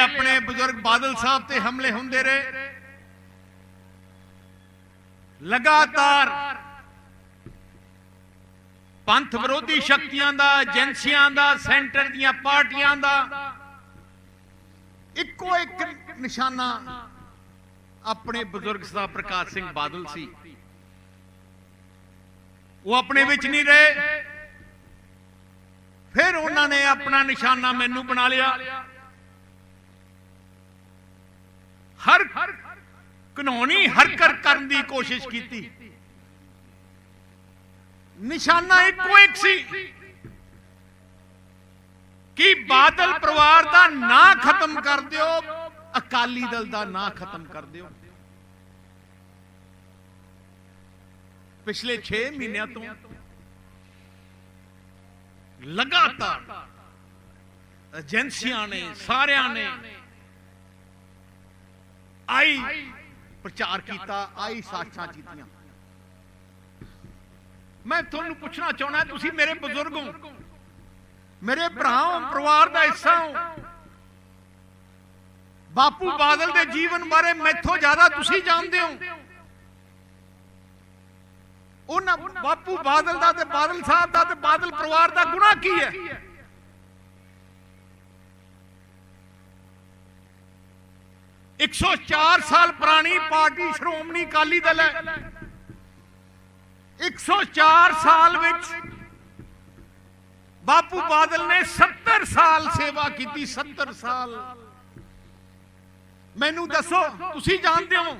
ਆਪਣੇ ਬਜ਼ੁਰਗ ਬਾਦਲ ਸਾਹਿਬ ਤੇ ਹਮਲੇ ਹੁੰਦੇ ਰਹੇ। ਲਗਾਤਾਰ ਪੰਥ ਵਿਰੋਧੀ ਸ਼ਕਤੀਆਂ ਦਾ, ਏਜੰਸੀਆਂ ਦਾ, ਸੈਂਟਰ ਦੀਆਂ ਪਾਰਟੀਆਂ ਦਾ ਇੱਕੋ ਇੱਕ ਨਿਸ਼ਾਨਾ ਆਪਣੇ ਬਜ਼ੁਰਗ ਸਾਹਿਬ ਪ੍ਰਕਾਸ਼ ਸਿੰਘ ਬਾਦਲ ਸੀ। ਉਹ ਆਪਣੇ ਵਿੱਚ ਨਹੀਂ ਰਹੇ। ਫਿਰ ਉਹਨਾਂ ਨੇ ਆਪਣਾ ਨਿਸ਼ਾਨਾ ਮੈਨੂੰ ਬਣਾ ਲਿਆ। ਹਰ ਕਾਨੂੰਨੀ ਹਰਕਤ ਕਰਨ ਦੀ ਕੋਸ਼ਿਸ਼ ਕੀਤੀ। ਨਿਸ਼ਾਨਾ ਇੱਕੋ ਇੱਕ ਸੀ ਕਿ ਬਾਦਲ ਪਰਿਵਾਰ ਦਾ ਨਾਂ ਖਤਮ ਕਰ ਦਿਓ, ਅਕਾਲੀ ਦਲ ਦਾ ਨਾਂ ਖਤਮ ਕਰ ਦਿਓ। ਪਿਛਲੇ 6 ਮਹੀਨਿਆਂ ਤੋਂ ਲਗਾਤਾਰ ਏਜੰਸੀਆਂ ਨੇ, ਸਾਰਿਆਂ ਨੇ ਆਈ। ਪ੍ਰਚਾਰ ਕੀਤਾ ਆਈ ਸਾਖਾਂ ਕੀਤੀਆਂ ਮੈਂ ਤੁਹਾਨੂੰ ਪੁੱਛਣਾ ਚਾਹਣਾ ਤੁਸੀਂ ਮੇਰੇ ਬਜ਼ੁਰਗ ਹੋ। ਮੇਰੇ ਭਰਾ ਹੋ ਪਰਿਵਾਰ ਦਾ ਹਿੱਸਾ ਹੋ। ਬਾਪੂ ਬਾਦਲ ਦੇ ਜੀਵਨ ਬਾਰੇ ਮੈਥੋਂ ਜ਼ਿਆਦਾ ਤੁਸੀਂ ਜਾਣਦੇ ਹੋ। ਉਹਨਾਂ ਬਾਪੂ ਬਾਦਲ ਦਾ ਤੇ ਬਾਦਲ ਸਾਹਿਬ ਦਾ ਤੇ ਬਾਦਲ ਪਰਿਵਾਰ ਦਾ ਗੁਨਾਹ ਕੀ ਹੈ? ਇੱਕ ਸੌ ਚਾਰ ਸਾਲ ਪੁਰਾਣੀ ਪਾਰਟੀ ਸ਼੍ਰੋਮਣੀ ਅਕਾਲੀ ਦਲ ਹੈ। 104 ਸਾਲ ਵਿੱਚ ਬਾਪੂ ਬਾਦਲ ਨੇ 70 ਸਾਲ ਸੇਵਾ ਕੀਤੀ 70 ਸਾਲ। ਮੈਨੂੰ ਦੱਸੋ, ਤੁਸੀਂ ਜਾਣਦੇ ਹੋ,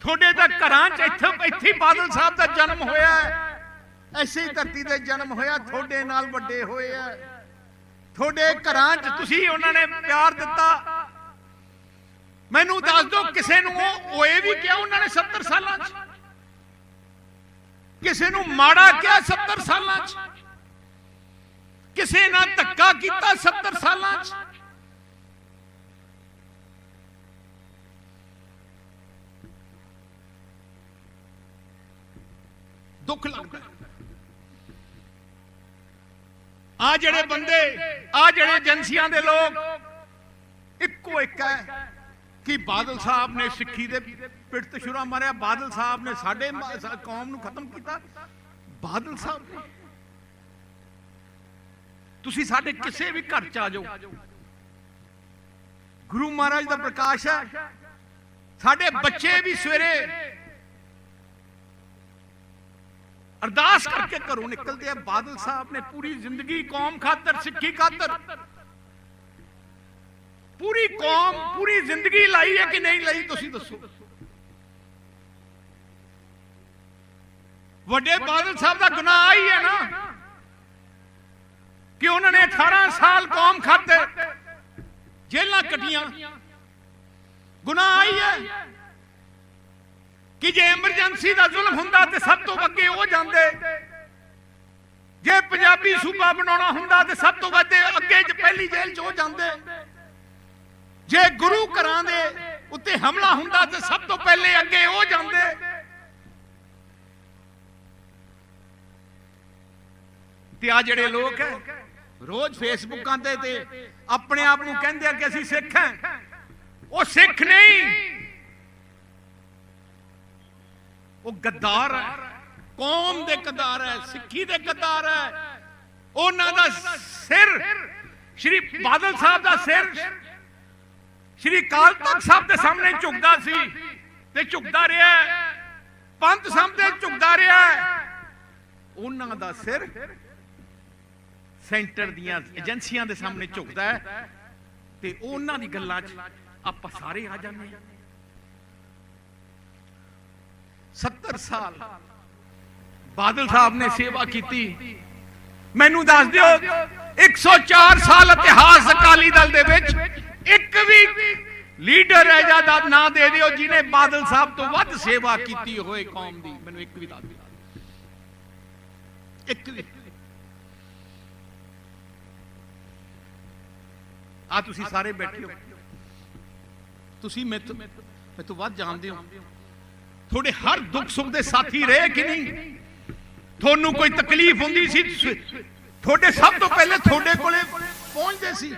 ਤੁਹਾਡੇ ਤਾਂ ਘਰਾਂ 'ਚ ਇੱਥੇ ਇੱਥੇ ਬਾਦਲ ਸਾਹਿਬ ਦਾ ਜਨਮ ਹੋਇਆ ਹੈ। ਐਸੀ ਧਰਤੀ ਤੇ ਜਨਮ ਹੋਇਆ, ਤੁਹਾਡੇ ਨਾਲ ਵੱਡੇ ਹੋਏ ਆ ਤੁਹਾਡੇ ਘਰਾਂ 'ਚ ਤੁਸੀਂ ਉਹਨਾਂ ਨੇ ਪਿਆਰ ਦਿੱਤਾ। ਮੈਨੂੰ ਦੱਸ ਦਿਓ ਕਿਸੇ ਨੂੰ ਉਹ ਹੋਏ ਵੀ ਕਿਹਾ ਉਹਨਾਂ ਨੇ 70 ਸਾਲਾਂ 'ਚ? ਕਿਸੇ ਨੂੰ ਮਾੜਾ ਕਿਹਾ 70 ਸਾਲਾਂ 'ਚ? ਕਿਸੇ ਨਾਲ ਧੱਕਾ ਕੀਤਾ 70 ਸਾਲਾਂ 'ਚ? ਦੁੱਖ ਲੱਗਦਾ। ਆ ਜਿਹੜੇ ਬੰਦੇ ਆ ਜਿਹੜੇ ਏਜੰਸੀਆਂ ਦੇ ਲੋਕ ਇੱਕੋ ਇੱਕ ਹੈ। ਕਿ ਬਾਦਲ ਸਾਹਿਬ ਨੇ ਸਿੱਖੀ ਦੇ ਪਿੱਠ ਤੇ ਛੁਰਾ ਮਾਰਿਆ, ਬਾਦਲ ਸਾਹਿਬ ਨੇ ਸਾਡੇ ਕੌਮ ਨੂੰ ਖਤਮ ਕੀਤਾ। ਬਾਦਲ ਸਾਹਿਬ ਨੇ। ਤੁਸੀਂ ਸਾਡੇ ਕਿਸੇ ਵੀ ਘਰ ਚ ਆ ਜਾਓ। ਗੁਰੂ ਮਹਾਰਾਜ ਦਾ ਪ੍ਰਕਾਸ਼ ਹੈ। ਸਾਡੇ ਬੱਚੇ ਵੀ ਸਵੇਰੇ ਅਰਦਾਸ ਕਰਕੇ ਘਰੋਂ ਨਿਕਲਦੇ ਆ। ਬਾਦਲ ਸਾਹਿਬ ਨੇ ਪੂਰੀ ਜ਼ਿੰਦਗੀ ਕੌਮ ਖਾਤਰ, ਸਿੱਖੀ ਖਾਤਰ। ਪੂਰੀ ਕੌਮ, ਪੂਰੀ ਜ਼ਿੰਦਗੀ ਲਾਈ ਹੈ ਕਿ ਨਹੀਂ ਲਾਈ, ਤੁਸੀਂ ਦੱਸੋ। ਵੱਡੇ ਬਾਦਲ ਸਾਹਿਬ ਦਾ ਗੁਨਾਹ ਆਈ ਹੈ ਨਾ ਕਿ ਉਹਨਾਂ ਨੇ 18 ਸਾਲ ਕੌਮ ਖਾਤੇ ਜੇਲਾਂ ਕੱਟੀਆਂ ਗੁਨਾਹ ਆਈ ਹੈ ਕਿ ਜੇ ਐਮਰਜੈਂਸੀ ਦਾ ਜ਼ੁਲਮ ਹੁੰਦਾ ਤੇ ਸਭ ਤੋਂ ਅੱਗੇ ਉਹ ਜਾਂਦੇ। ਜੇ ਪੰਜਾਬੀ ਸੂਬਾ ਬਣਾਉਣਾ ਹੁੰਦਾ ਤੇ ਸਭ ਤੋਂ ਵੱਧ ਅੱਗੇ ਚ ਪਹਿਲੀ ਜੇਲ੍ਹ 'ਚ ਉਹ ਜਾਂਦੇ। ਜੇ ਗੁਰੂ ਘਰਾਂ ਦੇ ਉੱਤੇ ਹਮਲਾ ਹੁੰਦਾ ਤੇ ਸਭ ਤੋਂ ਪਹਿਲੇ ਅੱਗੇ ਉਹ ਜਾਂਦੇ। ਤੇ ਆ ਜਿਹੜੇ ਲੋਕ ਹੈ, ਰੋਜ਼ ਫੇਸਬੁੱਕਾਂ ਤੇ ਤੇ ਆਪਣੇ ਆਪ ਨੂੰ ਕਹਿੰਦੇ ਆ ਕਿ ਅਸੀਂ ਸਿੱਖ ਹਾਂ। ਉਹ ਸਿੱਖ ਨਹੀਂ। ਉਹ ਗੱਦਾਰ ਹੈ, ਕੌਮ ਦੇ ਗੱਦਾਰ ਹੈ, ਸਿੱਖੀ ਦੇ ਗੱਦਾਰ ਹੈ। ਉਹਨਾਂ ਦਾ ਸਿਰ, ਸ਼੍ਰੀ ਬਾਦਲ ਸਾਹਿਬ ਦਾ ਸਿਰ ਸ਼੍ਰੀ ਕਾਲ ਤਖਤ ਸਾਹਿਬ ਦੇ ਸਾਹਮਣੇ ਝੁਕਦਾ ਸੀ ਤੇ ਝੁਕਦਾ ਰਿਹਾ ਪੰਥ ਸਾਹਮਣੇ ਝੁਕਦਾ ਰਿਹਾ ਉਹਨਾਂ ਦਾ ਸਿਰ ਸੈਂਟਰ ਦੀਆਂ ਏਜੰਸੀਆਂ ਦੇ ਸਾਹਮਣੇ ਝੁਕਦਾ ਹੈ ਤੇ ਉਹਨਾਂ ਦੀ ਗੱਲਾਂ 'ਚ ਆਪਾਂ ਸਾਰੇ ਆ ਜਾਂਦੇ ਹਾਂ। 70 ਸਾਲ ਬਾਦਲ ਸਾਹਿਬ ਨੇ ਸੇਵਾ ਕੀਤੀ। ਮੈਨੂੰ ਦੱਸ ਦਿਓ 104 ਸਾਲ ਇਤਿਹਾਸ ਅਕਾਲੀ ਦਲ ਦੇ ਵਿੱਚ ਇੱਕ ਵੀ ਲੀਡਰ ਹੈ ਜਾਂ ਨਾਂ ਦੇ ਦਿਓ ਜਿਨੇ ਬਾਦਲ ਸਾਹਿਬ ਤੋਂ ਵੱਧ ਸੇਵਾ ਕੀਤੀ ਹੋਏ ਕੌਮ ਦੀ। ਮੈਨੂੰ ਇੱਕ ਵੀ ਦੱਸ ਦਿਓ। ਇੱਕ ਵੀ। ਆ ਤੁਸੀਂ ਸਾਰੇ ਬੈਠੇ ਹੋ। ਤੁਸੀਂ ਮੈਥੋਂ ਮੈਥੋਂ ਵੱਧ ਜਾਣਦੇ ਹੋ। ਤੁਹਾਡੇ ਹਰ ਦੁੱਖ ਸੁੱਖ ਦੇ ਸਾਥੀ ਰਹੇ ਕਿ ਨਹੀਂ? ਤੁਹਾਨੂੰ ਕੋਈ ਤਕਲੀਫ ਹੁੰਦੀ ਸੀ? ਤੁਹਾਡੇ ਸਭ ਤੋਂ ਪਹਿਲੇ ਤੁਹਾਡੇ ਕੋਲੇ ਪਹੁੰਚਦੇ ਸੀ।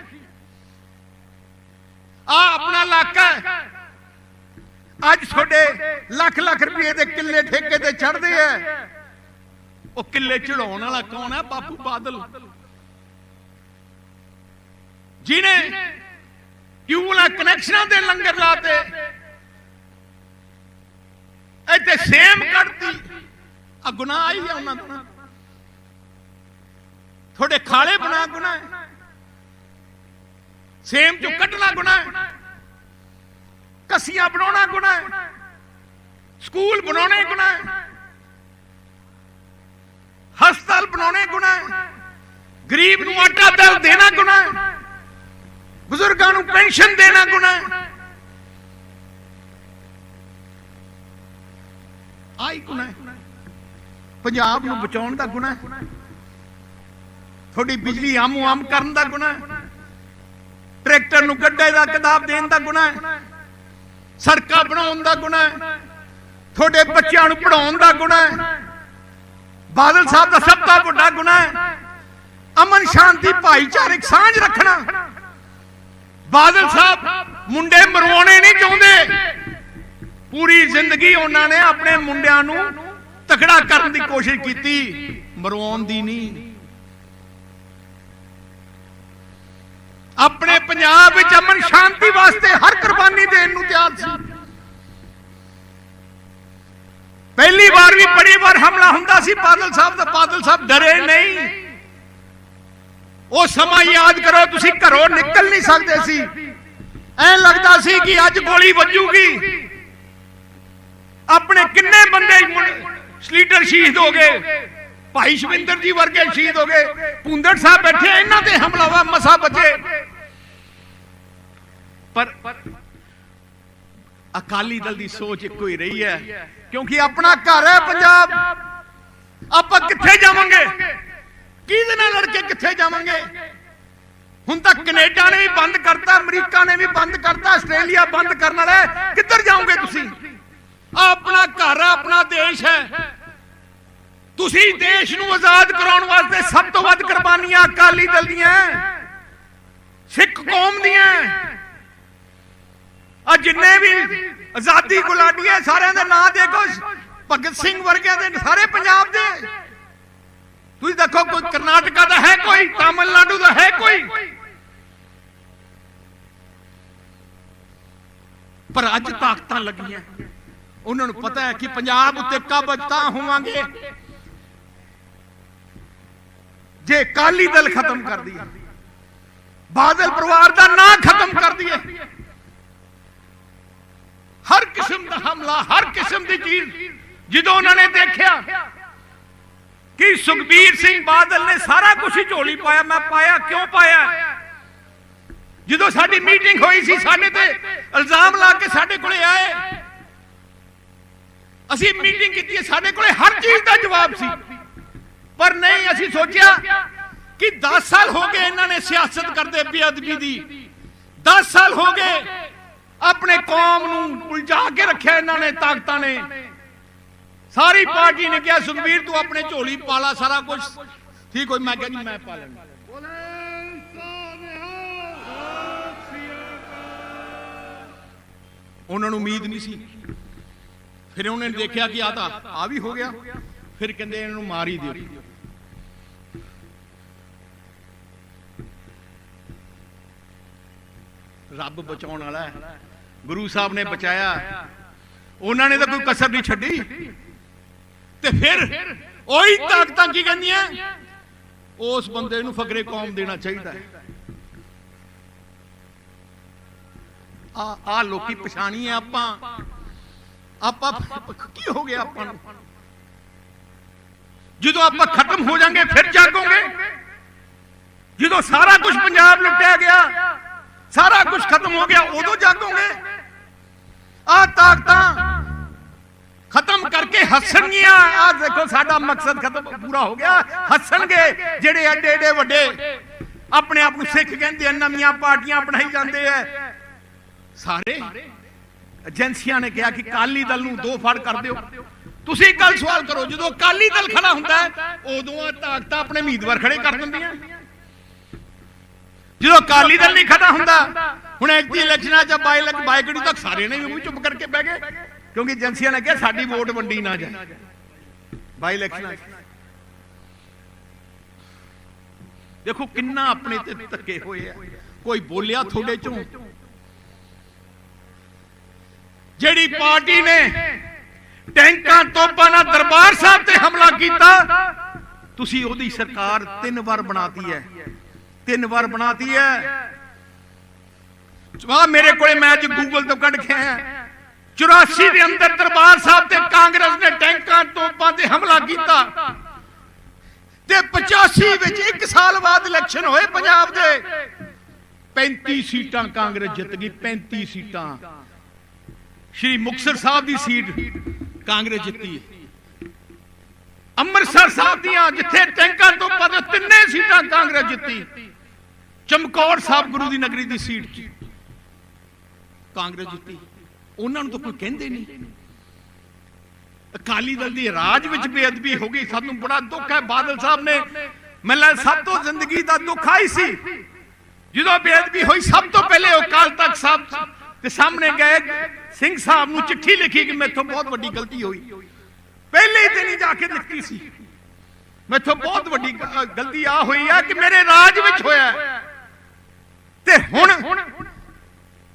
ਆ ਆਪਣਾ ਇਲਾਕਾ ਅੱਜ ਤੁਹਾਡੇ ਲੱਖ ਲੱਖ ਰੁਪਏ ਦੇ ਕਿੱਲੇ ਠੇਕੇ ਤੇ ਚੜਦੇ ਐ ਉਹ ਕਿੱਲੇ ਚੜਾਉਣ ਵਾਲਾ ਕੌਣ ਹੈ? ਬਾਪੂ ਬਾਦਲ। ਜਿਹਨੇ ਕਿਊਲਾ ਕਨੈਕਸ਼ਨਾਂ ਦੇ ਲੰਗਰ ਲਾਤੇ? ਇੱਥੇ ਸੇਮ ਕੱਢਤੀ। ਆ ਗੁਨਾਹ ਹੀ ਆ ਉਹਨਾਂ ਦਾ। ਨਾ। ਤੁਹਾਡੇ ਖਾਲੇ ਬਣਾ ਗੁਨਾਹ ਸੇਮ ਚੋਂ ਕੱਢਣਾ ਗੁਨਾਹ ਹੈ ਕਸੀਆਂ ਬਣਾਉਣਾ ਗੁਨਾਹ ਹੈ ਸਕੂਲ ਬਣਾਉਣੇ ਗੁਨਾਹ ਹੈ ਹਸਪਤਾਲ ਬਣਾਉਣੇ ਗੁਨਾਹ ਹੈ ਗਰੀਬ ਨੂੰ ਆਟਾ ਦਾਲ ਦੇਣਾ ਗੁਨਾਹ ਹੈ ਬਜ਼ੁਰਗਾਂ ਨੂੰ ਪੈਨਸ਼ਨ ਦੇਣਾ ਗੁਨਾਹ ਹੈ ਆਈ ਗੁਨਾਹ ਪੰਜਾਬ ਨੂੰ ਬਚਾਉਣ ਦਾ ਗੁਨਾਹ ਹੈ ਤੁਹਾਡੀ ਬਿਜਲੀ ਆਮੋ ਆਮ ਕਰਨ ਦਾ ਗੁਨਾਹ ਹੈ ਟਰੈਕਟਰ ਨੂੰ ਗੱਡੇ ਦਾ ਕਿਤਾਬ ਦੇਣ ਦਾ ਗੁਨਾਹ ਹੈ। ਸੜਕਾਂ ਬਣਾਉਣ ਦਾ ਗੁਨਾਹ ਹੈ। ਤੁਹਾਡੇ ਬੱਚਿਆਂ ਨੂੰ ਪੜਾਉਣ ਦਾ ਗੁਨਾਹ ਹੈ। ਬਾਦਲ ਸਾਹਿਬ ਦਾ ਸਭ ਤੋਂ ਵੱਡਾ ਗੁਨਾਹ ਹੈ। ਅਮਨ ਸ਼ਾਂਤੀ ਭਾਈਚਾਰਕ ਸਾਂਝ ਰੱਖਣਾ। ਬਾਦਲ ਸਾਹਿਬ ਮੁੰਡੇ ਮਰਵਾਉਣੇ ਨਹੀਂ ਚਾਹੁੰਦੇ। ਪੂਰੀ ਜ਼ਿੰਦਗੀ ਉਹਨਾਂ ਨੇ ਆਪਣੇ ਮੁੰਡਿਆਂ ਨੂੰ ਤਕੜਾ ਕਰਨ ਦੀ ਕੋਸ਼ਿਸ਼ ਕੀਤੀ। ਮਰਵਾਉਣ ਦੀ ਨਹੀਂ ਆਪਣੇ ਪੰਜਾਬ ਵਿੱਚ ਅਮਨ ਸ਼ਾਂਤੀ ਵਾਸਤੇ ਹਰ ਕੁਰਬਾਨੀ ਦੇਣ ਨੂੰ ਤਿਆਰ ਸੀ। ਪਹਿਲੀ ਵਾਰ ਵੀ ਬੜੀ ਵਾਰ ਹਮਲਾ ਹੁੰਦਾ ਸੀ, ਬਾਦਲ ਸਾਹਿਬ ਦਾ, ਬਾਦਲ ਸਾਹਿਬ ਡਰੇ ਨਹੀਂ। ਉਹ ਸਮਾਂ ਯਾਦ ਕਰੋ, ਤੁਸੀਂ ਘਰੋਂ ਨਿਕਲ ਨਹੀਂ ਸਕਦੇ ਸੀ। ਐ ਲੱਗਦਾ ਸੀ ਕਿ ਅੱਜ ਗੋਲੀ ਵੱਜੂਗੀ। ਆਪਣੇ ਕਿੰਨੇ ਬੰਦੇ ਲੀਡਰ ਸ਼ਹੀਦ ਹੋ ਗਏ। ਭਾਈ ਸ਼ਵਿੰਦਰ ਜੀ ਵਰਗੇ ਸ਼ਹੀਦ ਹੋ ਗਏ। ਪੁੰਦੜ ਸਾਹਿਬ ਬੈਠੇ, ਇਹਨਾਂ ਤੇ ਹਮਲਾ ਹਮਲਾਵਾ ਮਸਾ ਬਚੇ ਪਰ ਅਕਾਲੀ ਦਲ ਦੀ ਸੋਚ ਇੱਕੋ ਹੀ ਰਹੀ ਹੈ ਕਿਉਂਕਿ ਆਪਣਾ ਘਰ ਹੈ ਪੰਜਾਬ। ਆਪਾਂ ਕਿੱਥੇ ਜਾਵਾਂਗੇ? ਕਿਹਦੇ ਨਾਲ ਲੜ ਕੇ ਕਿੱਥੇ ਜਾਵਾਂਗੇ? ਹੁਣ ਤੱਕ ਕੈਨੇਡਾ ਨੇ ਵੀ ਬੰਦ ਕਰਤਾ ਅਮਰੀਕਾ ਨੇ ਵੀ ਬੰਦ ਕਰਤਾ ਆਸਟ੍ਰੇਲੀਆ ਬੰਦ ਕਰਨ ਵਾਲਾ। ਕਿੱਧਰ ਜਾਓਗੇ ਤੁਸੀਂ? ਆਪਣਾ ਘਰ ਹੈ ਆਪਣਾ ਦੇਸ਼ ਹੈ। ਤੁਸੀਂ ਦੇਸ਼ ਨੂੰ ਆਜ਼ਾਦ ਕਰਾਉਣ ਵਾਸਤੇ ਸਭ ਤੋਂ ਵੱਧ ਕੁਰਬਾਨੀਆਂ ਅਕਾਲੀ ਦਲ ਦੀਆਂ। ਸਿੱਖ ਕੌਮ ਦੀਆਂ। ਆ ਜਿੰਨੇ ਵੀ ਆਜ਼ਾਦੀ ਗੁਲਾਟੀਏ ਸਾਰਿਆਂ ਦੇ ਨਾਂ ਦੇਖੋ ਭਗਤ ਸਿੰਘ ਵਰਗਿਆਂ ਦੇ ਸਾਰੇ ਪੰਜਾਬ ਦੇ। ਤੁਸੀਂ ਦੇਖੋ, ਕੋਈ ਕਰਨਾਟਕਾ ਦਾ ਹੈ ਕੋਈ, ਤਾਮਿਲਨਾਡੂ ਦਾ ਹੈ ਕੋਈ। ਪਰ ਅੱਜ ਤਾਕਤਾਂ ਲੱਗੀਆਂ। ਉਹਨਾਂ ਨੂੰ ਪਤਾ ਹੈ ਕਿ ਪੰਜਾਬ ਉੱਤੇ ਕਾਬਜ ਤਾਂ ਹੋਵਾਂਗੇ। ਜੇ ਕਾਲੀ ਦਲ ਖਤਮ ਕਰ ਦਈਏ, ਬਾਦਲ ਪਰਿਵਾਰ ਦਾ ਨਾਂ ਖਤਮ ਕਰ ਦਈਏ ਹਰ ਕਿਸਮ ਦਾ ਹਮਲਾ, ਹਰ ਕਿਸਮ ਦੀ ਚੀਜ਼। ਜਦੋਂ ਉਹਨਾਂ ਨੇ ਦੇਖਿਆ ਕਿ ਸੁਖਬੀਰ ਸਿੰਘ ਬਾਦਲ ਨੇ ਸਾਰਾ ਕੁਝ ਝੋਲੀ ਪਾਇਆ, ਮੈਂ ਪਾਇਆ, ਕਿਉਂ ਪਾਇਆ? ਜਦੋਂ ਸਾਡੀ ਮੀਟਿੰਗ ਹੋਈ ਸੀ, ਸਾਡੇ ਤੇ ਇਲਜ਼ਾਮ ਲਾ ਕੇ ਸਾਡੇ ਕੋਲੇ ਆਏ। ਅਸੀਂ ਮੀਟਿੰਗ ਕੀਤੀ ਸਾਡੇ ਕੋਲੇ ਹਰ ਚੀਜ਼ ਦਾ ਜਵਾਬ ਸੀ। ਪਰ ਨਹੀਂ, ਅਸੀਂ ਸੋਚਿਆ ਕਿ 10 ਸਾਲ ਹੋ ਗਏ ਇਹਨਾਂ ਨੇ ਸਿਆਸਤ ਕਰਦੇ ਬੇਅਦਬੀ ਦੀ। 10 ਸਾਲ ਹੋ ਗਏ ਆਪਣੇ ਕੌਮ ਨੂੰ ਉਲਝਾ ਕੇ ਰੱਖਿਆ ਇਹਨਾਂ ਨੇ, ਤਾਕਤਾਂ ਨੇ। ਸਾਰੀ ਪਾਰਟੀ ਨੇ ਕਿਹਾ, ਸੁਖਬੀਰ, ਤੂੰ ਆਪਣੇ ਝੋਲੀ ਪਾਲਾ ਸਾਰਾ ਕੁਝ ਠੀਕ ਹੋਈ, ਮੈਂ ਕਹਿੰਦੀ ਮੈਂ ਪਾ ਲੈਣਾ ਉਹਨਾਂ ਨੂੰ ਉਮੀਦ ਨਹੀਂ ਸੀ। ਫਿਰ ਉਹਨੇ ਦੇਖਿਆ ਕਿ ਆ ਤਾਂ ਆ ਵੀ ਹੋ ਗਿਆ। ਫਿਰ ਕਹਿੰਦੇ, ਇਹਨਾਂ ਨੂੰ ਮਾਰ ਹੀ ਦਿਓ। ਰੱਬ ਬਚਾਉਣ ਵਾਲਾ ਹੈ। ਗੁਰੂ ਸਾਹਿਬ ਨੇ ਬਚਾਇਆ। ਉਹਨਾਂ ਨੇ ਤਾਂ ਕੋਈ ਕਸਰ ਨਹੀਂ ਛੱਡੀ। ਤੇ ਫਿਰ ਉਹੀ ਤਾਕਤਾਂ ਕੀ ਕਹਿੰਦੀਆਂ? ਉਸ ਬੰਦੇ ਨੂੰ ਫਕਰੇ ਕੌਮ ਦੇਣਾ ਚਾਹੀਦਾ ਹੈ। ਆ ਆ ਲੋਕੀ ਪਛਾਣੀ ਹੈ ਆਪਾਂ। ਆਪਾਂ। ਕੀ ਹੋ ਗਿਆ ਆਪਾਂ ਨੂੰ? ਜਦੋਂ ਆਪਾਂ ਖਤਮ ਹੋ ਜਾਾਂਗੇ ਫਿਰ ਜਾਗੋਗੇ। ਜਦੋਂ ਸਾਰਾ ਕੁਝ ਪੰਜਾਬ ਲੁੱਟਿਆ ਗਿਆ ਸਾਰਾ ਕੁਝ ਖਤਮ ਹੋ ਗਿਆ ਉਦੋਂ ਜਾਗੋਗੇ। ਆ ਤਾਕਤਾਂ ਖਤਮ ਕਰਕੇ ਹੱਸਣਗੀਆਂ। ਆ ਦੇਖੋ ਸਾਡਾ ਮਕਸਦ ਖਤਮ ਪੂਰਾ ਹੋ ਗਿਆ। ਹੱਸਣਗੇ ਜਿਹੜੇ ਐਡੇ ਐਡੇ ਵੱਡੇ। ਆਪਣੇ ਆਪ ਨੂੰ ਸਿੱਖ ਕਹਿੰਦੇ ਨਵੀਆਂ ਪਾਰਟੀਆਂ ਬਣਾਈ ਜਾਂਦੇ ਐ ਸਾਰੇ ਏਜੰਸੀਆਂ ਨੇ ਕਿਹਾ ਕਿ ਕਾਲੀ ਦਲ ਨੂੰ ਦੋ ਫੜ ਕਰ ਦਿਓ। ਤੁਸੀਂ ਕੱਲ ਸਵਾਲ ਕਰੋ ਜਦੋਂ ਕਾਲੀ ਦਲ ਖੜਾ ਹੁੰਦਾ ਉਦੋਂ ਆ ਤਾਕਤਾਂ ਆਪਣੇ ਉਮੀਦਵਾਰ ਖੜੇ ਕਰ ਦਿੰਦੀਆਂ। ਜਦੋਂ ਕਾਲੀ ਦਲ ਨਹੀਂ ਖੜਾ ਹੁੰਦਾ ਹੁਣ ਐਕਟੀ ਇਲੈਕਸ਼ਨਾਂ ਚ ਬਾਈ ਲੱਖ ਬਾਈਕੜੀ ਤੱਕ ਸਾਰੇ ਨੇ ਵੀ ਚੁੱਪ ਕਰਕੇ ਬਹਿ ਗਏ, ਕਿਉਂਕਿ ਏਜੰਸੀਆਂ ਨੇ ਕਿਹਾ ਸਾਡੀ ਵੋਟ ਵੰਡੀ ਨਾ ਜਾਏ। ਬਾਈ ਇਲੈਕਸ਼ਨਾਂ ਦੇਖੋ ਕਿੰਨਾ ਆਪਣੇ ਤੇ ਧੱਕੇ ਹੋਏ ਆ। ਕੋਈ ਬੋਲਿਆ ਤੁਹਾਡੇ ਚੋਂ? ਜਿਹੜੀ ਪਾਰਟੀ ਨੇ ਟੈਂਕਾਂ ਤੋਪਾਂ ਨਾਲ ਦਰਬਾਰ ਸਾਹਿਬ ਤੇ ਹਮਲਾ ਕੀਤਾ, ਤੁਸੀਂ ਉਹਦੀ ਸਰਕਾਰ ਤਿੰਨ ਵਾਰ ਬਣਾਤੀ ਹੈ। ਤਿੰਨ ਵਾਰ ਬਣਾਤੀ ਹੈ। ਆ ਮੇਰੇ ਕੋਲੇ ਮੈਂ ਅੱਜ ਗੂਗਲ ਤੋਂ ਕੱਢ ਕੇ ਆਇਆ। 84 ਦੇ ਅੰਦਰ ਦਰਬਾਰ ਸਾਹਿਬ ਤੇ ਕਾਂਗਰਸ ਨੇ ਟੈਂਕਾਂ ਤੋਪਾਂ ਤੇ ਹਮਲਾ ਕੀਤਾ। ਤੇ 85 ਵਿੱਚ ਇੱਕ ਸਾਲ ਬਾਅਦ ਇਲੈਕਸ਼ਨ ਹੋਏ ਪੰਜਾਬ ਦੇ। 35 ਸੀਟਾਂ ਕਾਂਗਰਸ ਜਿੱਤ ਗਈ 35 ਸੀਟਾਂ। ਸ਼੍ਰੀ ਮੁਕਤਸਰ ਸਾਹਿਬ ਦੀ ਸੀਟ ਕਾਂਗਰਸ ਜਿੱਤੀ। ਅੰਮ੍ਰਿਤਸਰ ਸਾਹਿਬ ਦੀਆਂ ਜਿੱਥੇ ਟੈਂਕਾਂ ਤੋਂ ਪਦ ਤਿੰਨੇ ਸੀਟਾਂ ਕਾਂਗਰਸ ਜਿੱਤੀ। ਚਮਕੌਰ ਸਾਹਿਬ ਗੁਰੂ ਦੀ ਨਗਰੀ ਦੀ ਸੀਟ ਕਾਂਗਰਸ ਜਿੱਤੀ। ਉਹਨਾਂ ਨੂੰ ਤਾਂ ਕੋਈ ਕਹਿੰਦੇ ਨਹੀਂ। ਅਕਾਲੀ ਦਲ ਦੀ ਰਾਜ ਵਿੱਚ ਬੇਅਦਬੀ ਹੋ ਗਈ, ਸਾਨੂੰ ਬੜਾ ਦੁੱਖ ਹੈ ਬਾਦਲ ਸਾਹਿਬ ਨੇ। ਮੈਨੂੰ ਸਭ ਤੋਂ ਜ਼ਿੰਦਗੀ ਦਾ ਦੁੱਖ ਆਈ ਸੀ। ਜਦੋਂ ਬੇਅਦਬੀ ਹੋਈ, ਸਭ ਤੋਂ ਪਹਿਲੇ ਉਹ ਕਾਲ ਤੱਕ ਸਾਹਿਬ ਦੇ ਸਾਹਮਣੇ ਗਏ। ਸਿੰਘ ਸਾਹਿਬ ਨੂੰ ਚਿੱਠੀ ਲਿਖੀ ਕਿ ਮੇਥੋਂ ਬਹੁਤ ਵੱਡੀ ਗਲਤੀ ਹੋਈ। ਪਹਿਲੇ ਹੀ ਦਿਨ ਹੀ ਜਾ ਕੇ ਲਿਖਤੀ ਸੀ। ਮੇਥੋਂ ਬਹੁਤ ਵੱਡੀ ਗਲਤੀ ਆ ਹੋਈ ਆ ਕਿ ਮੇਰੇ ਰਾਜ ਵਿੱਚ ਹੋਇਆ ਤੇ ਹੁਣ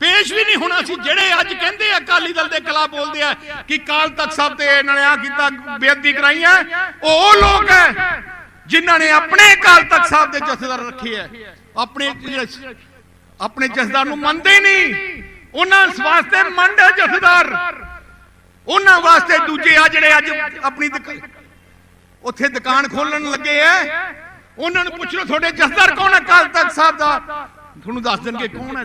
ਪੇਸ਼ ਵੀ ਨਹੀਂ ਹੋਣਾ ਸੀ, ਜਿਹੜੇ ਅੱਜ ਕਹਿੰਦੇ ਆ, ਅਕਾਲੀ ਦਲ ਦੇ ਖਿਲਾਫ ਬੋਲਦੇ ਆ ਕਿ ਕਾਲ ਤਖਤ ਸਾਹਿਬ ਤੇ ਇਹਨਾਂ ਨੇ ਆ ਕੀਤਾ, ਬੇਅਦਬੀ ਕਰਾਈ ਹੈ। ਉਹ ਲੋਕ ਹੈ ਜਿਨ੍ਹਾਂ ਨੇ ਆਪਣੇ ਅਕਾਲ ਤਖਤ ਸਾਹਿਬ ਦੇ ਜਥੇਦਾਰ ਰੱਖੇ ਆ ਆਪਣੇ ਆਪਣੇ ਜਥੇਦਾਰ ਨੂੰ ਮੰਨਦੇ ਨਹੀਂ। ਉਹਨਾਂ ਵਾਸਤੇ ਮੰਡ ਜਥੇਦਾਰ। ਉਹਨਾਂ ਵਾਸਤੇ ਦੂਜੇ ਆ ਜਿਹੜੇ ਅੱਜ ਆਪਣੀ ਉੱਥੇ ਦੁਕਾਨ ਖੋਲਣ ਲੱਗੇ ਆ ਉਹਨਾਂ ਨੂੰ ਪੁੱਛ ਲਓ, ਤੁਹਾਡੇ ਜਥੇਦਾਰ ਕੌਣ ਹੈ ਅਕਾਲ ਤਖਤ ਸਾਹਿਬ ਦਾ? ਤੁਹਾਨੂੰ ਦੱਸ ਦੇਣਗੇ ਕੌਣ ਹੈ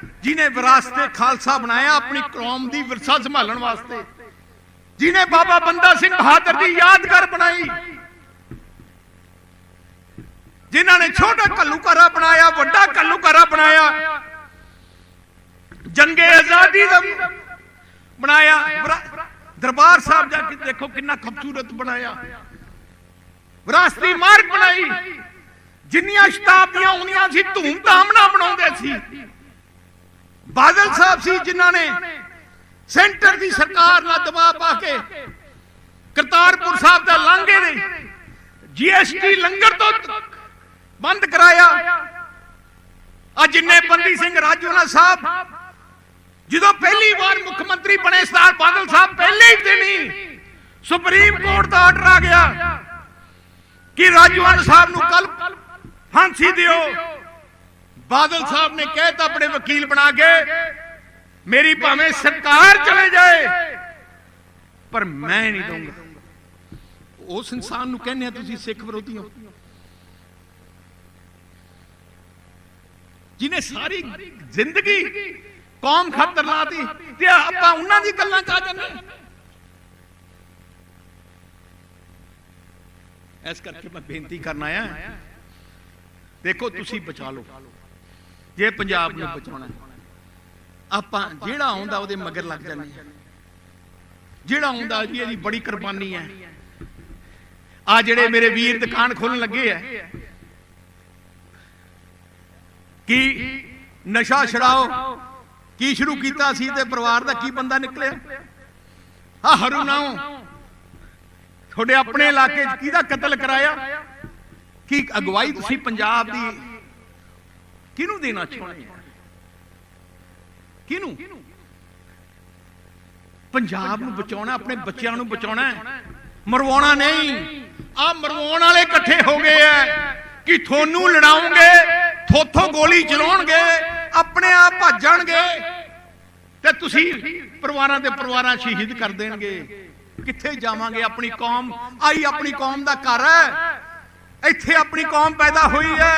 ਜਿਨੇ ਵਿਰਾਸਤੇ ਖਾਲਸਾ ਬਣਾਇਆ, ਆਪਣੀ ਕੌਮ ਦੀ ਵਿਰਸਾ ਸੰਭਾਲਣ ਵਾਸਤੇ। ਜਿਨੇ ਬਾਬਾ ਬੰਦਾ ਸਿੰਘ ਬਹਾਦਰ ਦੀ ਯਾਦਗਾਰ ਬਣਾਈ। ਜਿਨ੍ਹਾਂ ਨੇ ਛੋਟਾ ਕੱਲੂਕਾਰਾ ਬਣਾਇਆ, ਵੱਡਾ ਕੱਲੂਕਾਰਾ ਬਣਾਇਆ, ਜੰਗੇ ਆਜ਼ਾਦੀ ਦਾ ਬਣਾਇਆ। ਦਰਬਾਰ ਸਾਹਿਬ ਜਾ ਕੇ ਦੇਖੋ ਕਿੰਨਾ ਖੂਬਸੂਰਤ ਬਣਾਇਆ। ਵਿਰਾਸਤੀ ਮਾਰਗ ਬਣਾਈ। ਜਿੰਨੀਆਂ ਸ਼ਤਾਬਦੀਆਂ ਆਉਂਦੀਆਂ ਸੀ, ਧੂਮ-ਧਾਮ ਨਾਲ ਬਣਾਉਂਦੇ ਸੀ। ਬਾਦਲ ਸਾਹਿਬ ਸੀ ਜਿਨ੍ਹਾਂ ਨੇ ਸੈਂਟਰ ਦੀ ਸਰਕਾਰ ਨਾਲ ਦਬਾਅ ਪਾ ਕੇ ਕਰਤਾਰਪੁਰ ਸਾਹਿਬ ਦਾ ਲਾਂਘੇ ਦੇ ਜੀਐਸਟੀ ਲੰਗਰ ਤੋਂ ਬੰਦ ਕਰਾਇਆ। ਆ ਜਿੰਨੇ ਬੰਦੀ ਸਿੰਘ ਰਾਜੋਲਾ ਸਾਹਿਬ, ਜਦੋਂ ਪਹਿਲੀ ਵਾਰ ਮੁੱਖ ਮੰਤਰੀ ਬਣੇ ਸਰਦਾਰ ਬਾਦਲ ਸਾਹਿਬ, ਪਹਿਲੇ ਹੀ ਦਿਨ ਹੀ ਸੁਪਰੀਮ ਕੋਰਟ ਦਾ ਆਰਡਰ ਆ ਗਿਆ ਕਿ ਰਾਜੋਵਾਲ ਸਾਹਿਬ ਨੂੰ ਕੱਲ ਫਾਂਸੀ ਦਿਓ। ਬਾਦਲ ਸਾਹਿਬ ਨੇ ਕਹਿਤਾ ਆਪਣੇ ਵਕੀਲ ਬਣਾ ਕੇ ਮੇਰੀ ਭਾਵੇਂ ਸਰਕਾਰ ਚਲੇ ਜਾਏ ਪਰ ਮੈਂ ਨਹੀਂ ਦਊਂਗਾ। ਉਸ ਇਨਸਾਨ ਨੂੰ ਕਹਿੰਦੇ ਆ ਤੁਸੀਂ ਸਿੱਖ ਵਿਰੋਧੀ ਹੋ। ਜਿਨੇ ਸਾਰੀ ਜ਼ਿੰਦਗੀ ਕੌਮ ਖਾਤਰ ਲਾਤੀ ਤੇ ਆਪਾਂ ਉਹਨਾਂ ਦੀ ਗੱਲਾਂ ਚ ਆ ਜਾਂਦੇ। ਇਸ ਕਰਕੇ ਮੈਂ ਬੇਨਤੀ ਕਰਨ ਆਇਆ ਦੇਖੋ ਤੁਸੀਂ ਬਚਾ ਲਓ। ਜੇ ਪੰਜਾਬ ਨੂੰ ਬਚਾਉਣਾ ਆਪਾਂ ਜਿਹੜਾ ਆਉਂਦਾ ਉਹਦੇ ਮਗਰ ਲੱਗ ਜਾਂਦੇ ਹਾਂ। ਜਿਹੜਾ ਆਉਂਦਾ ਜੀ, ਇਹਦੀ ਬੜੀ ਕੁਰਬਾਨੀ ਹੈ। ਆ ਜਿਹੜੇ ਮੇਰੇ ਵੀਰ ਦੁਕਾਨ ਖੋਲਣ ਲੱਗੇ ਆ। ਕੀ ਨਸ਼ਾ ਛਡਾਓ? ਕੀ ਸ਼ੁਰੂ ਕੀਤਾ ਸੀ ਤੇ ਪਰਿਵਾਰ ਦਾ ਕੀ ਬੰਦਾ ਨਿਕਲਿਆ? ਆ ਹਰੂਨਾਓ ਤੁਹਾਡੇ ਆਪਣੇ ਇਲਾਕੇ 'ਚ ਕਿਹਦਾ ਕਤਲ ਕਰਾਇਆ? ਕੀ ਅਗਵਾਈ ਤੁਸੀਂ ਪੰਜਾਬ ਦੀ ਕਿਹਨੂੰ ਦੇਣਾ ਚਾਹੁੰਦੇ ਆ? ਕਿਹਨੂੰ? ਪੰਜਾਬ ਨੂੰ ਬਚਾਉਣਾ, ਆਪਣੇ ਬੱਚਿਆਂ ਨੂੰ ਬਚਾਉਣਾ ਮਰਵਾਉਣਾ ਨਹੀਂ। ਆ ਮਰਵਾਉਣ ਵਾਲੇ ਇਕੱਠੇ ਹੋ ਗਏ ਐ ਕਿ ਤੁਹਾਨੂੰ ਲੜਾਉਂਗੇ? ਥੋਥੋਂ ਗੋਲੀ ਚਲਾਉਣਗੇ? ਆਪਣੇ ਆਪ ਭੱਜ ਜਾਣਗੇ ਤੇ ਤੁਸੀਂ ਪਰਿਵਾਰਾਂ ਦੇ ਪਰਿਵਾਰਾਂ ਸ਼ਹੀਦ ਕਰ ਦੇਣਗੇ। ਕਿੱਥੇ ਜਾਵਾਂਗੇ? ਆਪਣੀ ਕੌਮ, ਆਈ ਆਪਣੀ ਕੌਮ ਦਾ ਘਰ ਹੈ। ਇੱਥੇ ਆਪਣੀ ਕੌਮ ਪੈਦਾ ਹੋਈ ਹੈ।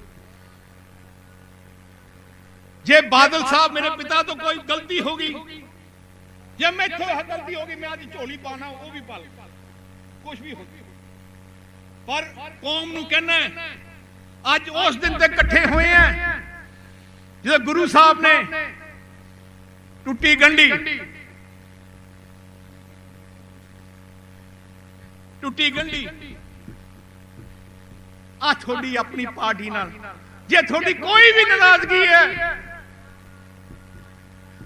ਜੇ ਬਾਦਲ ਸਾਹਿਬ ਮੇਰੇ ਪਿਤਾ ਤੋਂ ਕੋਈ ਗਲਤੀ ਹੋ ਗਈ ਜੇ ਮੈਥੋਂ ਇਹ ਗਲਤੀ ਹੋ ਗਈ ਮੈਂ ਅੱਜ ਝੋਲੀ ਪਾਣਾ ਉਹ ਵੀ ਪਲ ਕੁਝ ਵੀ ਹੋ ਪਰ ਕੌਮ ਨੂੰ ਕਹਿਣਾ ਅੱਜ ਉਸ ਦਿਨ ਤੇ ਇਕੱਠੇ ਹੋਏ ਆ ਜਦੋਂ ਗੁਰੂ ਸਾਹਿਬ ਨੇ ਟੁੱਟੀ ਗੰਢੀ ਟੁੱਟੀ ਗੰਢੀ। ਆ ਤੁਹਾਡੀ ਆਪਣੀ ਪਾਰਟੀ ਨਾਲ। ਜੇ ਤੁਹਾਡੀ ਕੋਈ ਵੀ ਨਾਰਾਜ਼ਗੀ ਹੈ